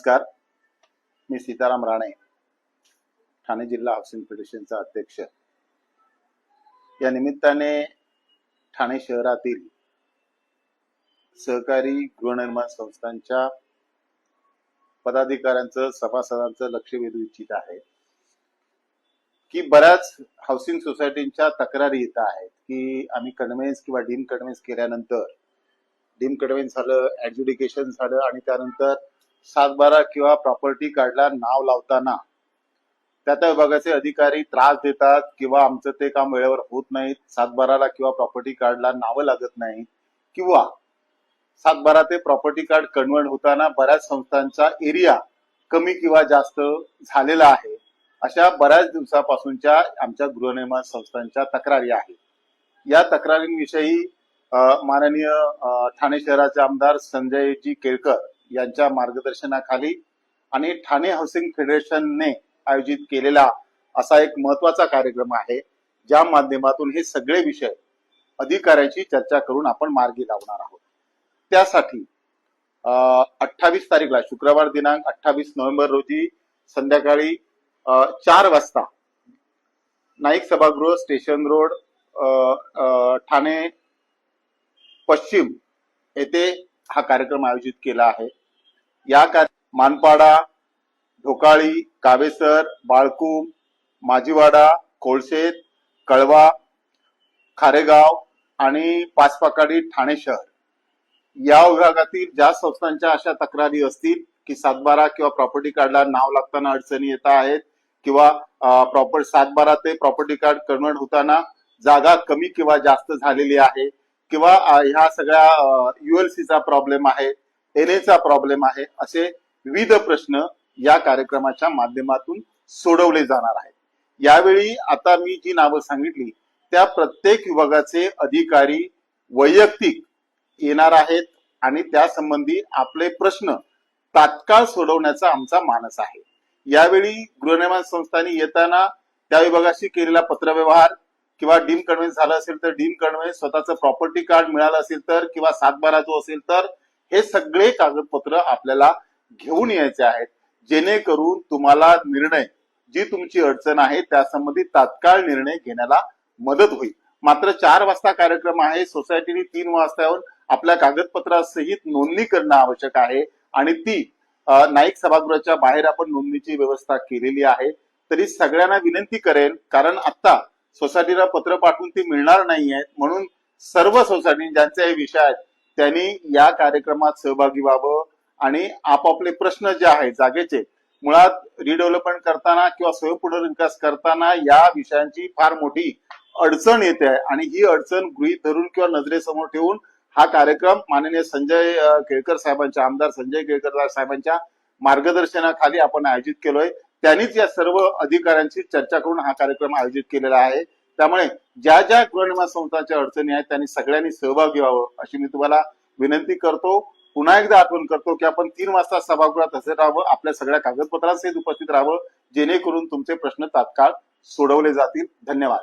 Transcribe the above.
नमस्कार. मी सीताराम राणे ठाणे जिल्हा हाऊसिंग फेडरेशनचा अध्यक्ष. या निमित्ताने ठाणे शहरातील सहकारी गृहनिर्माण संस्थांच्या पदाधिकाऱ्यांचं सभासदांचं लक्ष वेधू इच्छित आहे की बऱ्याच हाऊसिंग सोसायटींच्या तक्रारी येत आहेत की आम्ही कन्व्हेन्स किंवा डीम कन्व्हेन्स केल्यानंतर डीम कन्व्हेन्स झालं ऍडज्युडिकेशन झालं आणि त्यानंतर सातबारा किंवा प्रॉपर्टी कार्डला नाव लावताना. त्या त्या विभागाचे अधिकारी त्रास देतात किंवा आमचं ते काम वेळेवर होत नाहीत. सातबाराला किंवा प्रॉपर्टी कार्डला नावं लागत नाही किंवा सातबारा ते प्रॉपर्टी कार्ड कन्वर्ट होताना बऱ्याच संस्थांचा एरिया कमी किंवा जास्त झालेला आहे. अशा बऱ्याच दिवसापासूनच्या आमच्या गृहनिर्माण संस्थांच्या तक्रारी आहेत. या तक्रारींविषयी माननीय ठाणे शहराचे आमदार संजयजी केळकर यांच्या मार्गदर्शनाखाली आणि ठाणे हाऊसिंग फेडरेशनने आयोजित केलेला असा एक महत्त्वाचा कार्यक्रम आहे ज्या माध्यमातून हे सगळे विषय अधिकाऱ्यांशी चर्चा करून आपण मार्गी लावणार आहोत. त्यासाठी अठ्ठावीस तारीखला शुक्रवार दिनांक अठ्ठावीस नोव्हेंबर रोजी संध्याकाळी चार वाजता नाईक सभागृह स्टेशन रोड ठाणे पश्चिम येथे हा कार्यक्रम आयोजित केला आहे. या कार्य मानपाडा ढोकाळी कावेसर बाळकुम माजीवाडा कोळशेत कळवा खारेगाव आणि पाचपाकाडी ठाणे शहर. या विभागातील ज्या संस्थांच्या अशा तक्रारी असतील की सातबारा किंवा प्रॉपर्टी कार्डला नाव लागताना अडचणी येत आहेत किंवा प्रॉपर सातबारा ते प्रॉपर्टी कार्ड कन्वर्ट होताना जागा कमी किंवा जास्त झालेली आहे किंवा ह्या सगळ्या युएलसीचा प्रॉब्लेम आहे एनएचा प्रॉब्लेम आहे असे विविध प्रश्न या कार्यक्रमाच्या माध्यमातून सोडवले जाणार आहेत. यावेळी आता मी जी नावं सांगितली त्या प्रत्येक विभागाचे अधिकारी वैयक्तिक येणार आहेत आणि त्या संबंधी आपले प्रश्न तात्काळ सोडवण्याचा आमचा मानस आहे. यावेळी गृहनिर्माण संस्थांनी येताना त्या विभागाशी केलेला पत्रव्यवहार किंवा डीम कन्व्हेन्स झालं असेल तर डीम कन्व्हेन्स स्वतःचं प्रॉपर्टी कार्ड मिळालं असेल तर किंवा सातबारा जो असेल तर हे सगळे कागदपत्र आपल्याला घेऊन यायचे आहेत. जेणेकरून तुम्हाला निर्णय जी तुमची अडचण आहे त्यासंबंधी तात्काळ निर्णय घेण्याला मदत होईल. मात्र चार वाजता कार्यक्रम आहे. सोसायटीने तीन वाजता येऊन आपल्या कागदपत्रासहित नोंदणी करणं आवश्यक आहे. आणि ती नाईक सभागृहाच्या बाहेर आपण नोंदणीची व्यवस्था केलेली आहे. तरी सगळ्यांना विनंती करेन कारण आता सोसायटीला पत्र पाठवून ती मिळणार नाही आहेत म्हणून सर्व सोसायटी ज्यांचे हे विषय आहेत त्यांनी या कार्यक्रमात सहभागी व्हावं आणि आपापले प्रश्न जे आहेत जागेचे मुळात रिडेव्हलपमेंट करताना किंवा स्वयंपुनर्विकास करताना या विषयांची फार मोठी अडचण येते आहे. आणि ही अडचण गृहीत धरून किंवा नजरेसमोर ठेवून हा कार्यक्रम माननीय संजय केळकर साहेबांच्या आमदार संजय केळकर साहेबांच्या मार्गदर्शनाखाली आपण आयोजित केलोय. त्यांनीच या सर्व अधिकाऱ्यांशी चर्चा करून हा कार्यक्रम आयोजित केलेला आहे. त्यामुळे ज्या ज्या गृहनिर्माण संस्थांच्या अडचणी आहेत त्यांनी सगळ्यांनी सहभागी व्हावं अशी मी तुम्हाला विनंती करतो. पुन्हा एकदा आठवण करतो की आपण तीन वाजता सभागृहात हजर राहावं आपल्या सगळ्या कागदपत्रांसहित उपस्थित राहावं जेणेकरून तुमचे प्रश्न तात्काळ सोडवले जातील. धन्यवाद.